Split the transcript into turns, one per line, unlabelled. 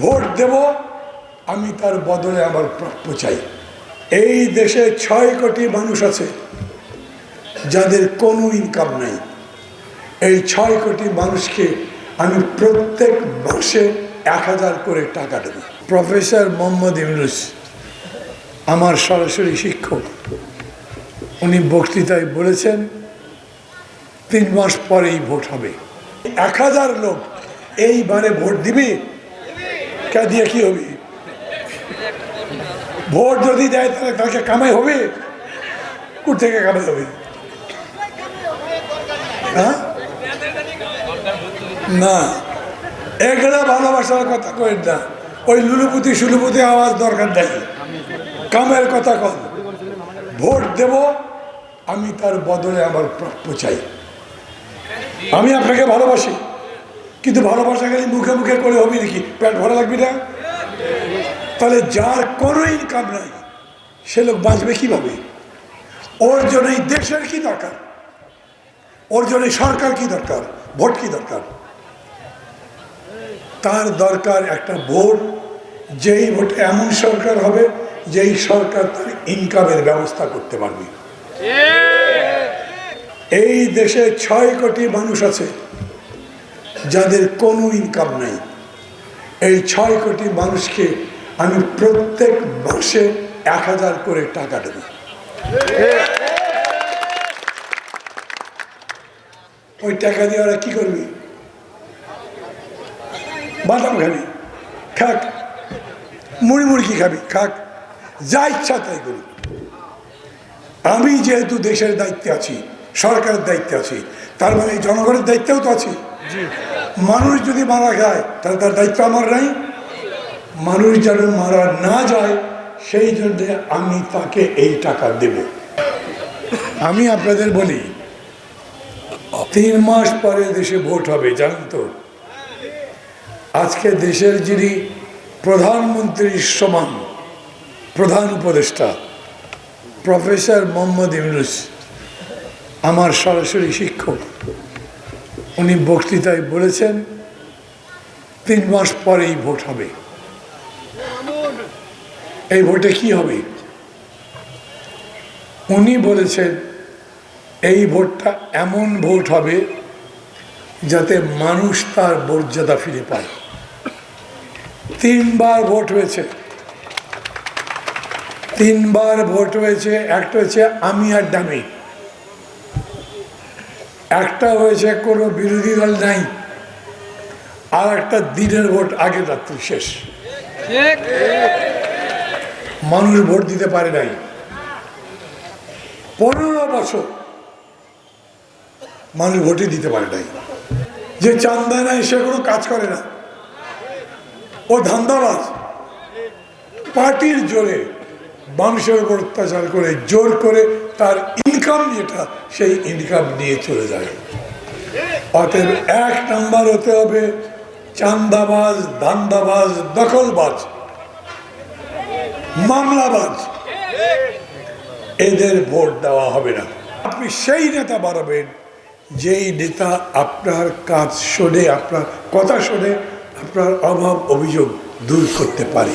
Vote দেব, আমি তার বদলে আমার প্রাপ্য চাই। এই দেশে ছয় কোটি মানুষ আছে, যাদের কোনো ইনকাম নাই। এই ছয় কোটি মানুষকে আমি প্রত্যেক মাসে এক হাজার করে টাকা দেব। প্রফেসর মোহাম্মদ ইউনুস, আমার সরাসরি শিক্ষক, উনি বক্তৃতায় বলেছেন, তিন মাস পরেই ভোট হবে। এক হাজার লোক এইবারে ভোট দিবি কে দিয়ে কি হবে? ভোট যদি দেয় তাহলে তাকে কামাই হবে? কোথ থেকে কামাই হবে? হ্যাঁ? না। এগুলো ভালোবাসার কথা কই না। ওই লুলুপুতি সুলুপুতি আওয়াজ দরকার নেই। কামের কথা কন। ভোট দেব, আমি তার বদলে আমার প্রাপ্য চাই। আমি আপনাকে ভালোবাসি। কিন্তু ভালোবাসা গেলে মুখে মুখে করে হবে নাকি? পেট ভরা লাগবে না? তাহলে যার কোনো ইনকাম নাই সে লোক বাঁচবে কীভাবে? ওর জন্য এই দেশের কি দরকার? ওর জন্য সরকার কি দরকার? ভোট কি দরকার? তার দরকার একটা ভোট যেই ভোট এমন সরকার হবে যেই সরকার তার ইনকামের ব্যবস্থা করতে পারবে। এই দেশে ছয় কোটি মানুষ আছে। যাদের কোনো ইনকাম নাই। এই ছয় কোটি মানুষকে আমি প্রত্যেক মাসে এক হাজার করে টাকা দেব। ওই টাকা দিয়ে ওরা কি করবি? বাদাম খাবি। খাক, মুড়ি মুড়ি কি খাবি? খাক, যা ইচ্ছা তাই করি আমি যেহেতু দেশের দায়িত্বে আছি, সরকারের দায়িত্বে আছি, তার মানে জনগণের দায়িত্বেও তো আছি। মানুষ যদি মারা যায়, তাহলে তার দায়িত্ব আমার নাই। মানুষ যেন মারা না যায়, সেই জন্যে আমি তাকে এই টাকা দেব। আমি আপনাদের বলি, তিন মাস পরে দেশে ভোট হবে, জানেন তো? আজকে দেশের যিনি প্রধানমন্ত্রীর সমান, প্রধান উপদেষ্টা, প্রফেসর মোহাম্মদ ইউনুস, আমার সরাসরি শিক্ষক। উনি বক্তৃতায় বলেছেন, তিন মাস পরেই ভোট হবে। এই ভোটে কি হবে? উনি বলেছেন, এই ভোটটা এমন ভোট হবে যাতে মানুষ তার মর্যাদা ফিরে পায়। তিনবার ভোট হয়েছে। তিনবার ভোট হয়েছে, একটা হয়েছে আমি আর ডামি একটা হয়েছে কোনো বিরোধী দল নাই। আর একটা দিনের ভোট আগের রাত্রি শেষ। মানুষ ভোট দিতে পারে নাই। পনেরো বছর মানুষ ভোটই দিতে পারে নাই। যে চান্দা নাই সে কোনো কাজ করে না। ও ধান্দাবাজ। পার্টির জোরে মানুষের উপর অত্যাচার করে, জোর করে তার ইনকাম যেটা, সেই ইনকাম নিয়ে চলে যায়। অতএব এক নাম্বার হতে হবে চান্দাবাজ দান্দাবাজ দখলবাজ, মামলাবাজ, এদের ভোট দেওয়া হবে না। আপনি সেই নেতা বাড়াবেন, যেই নেতা আপনার কাজ শোনে, আপনার কথা শোনে, আপনার অভাব, অভিযোগ দূর করতে পারে।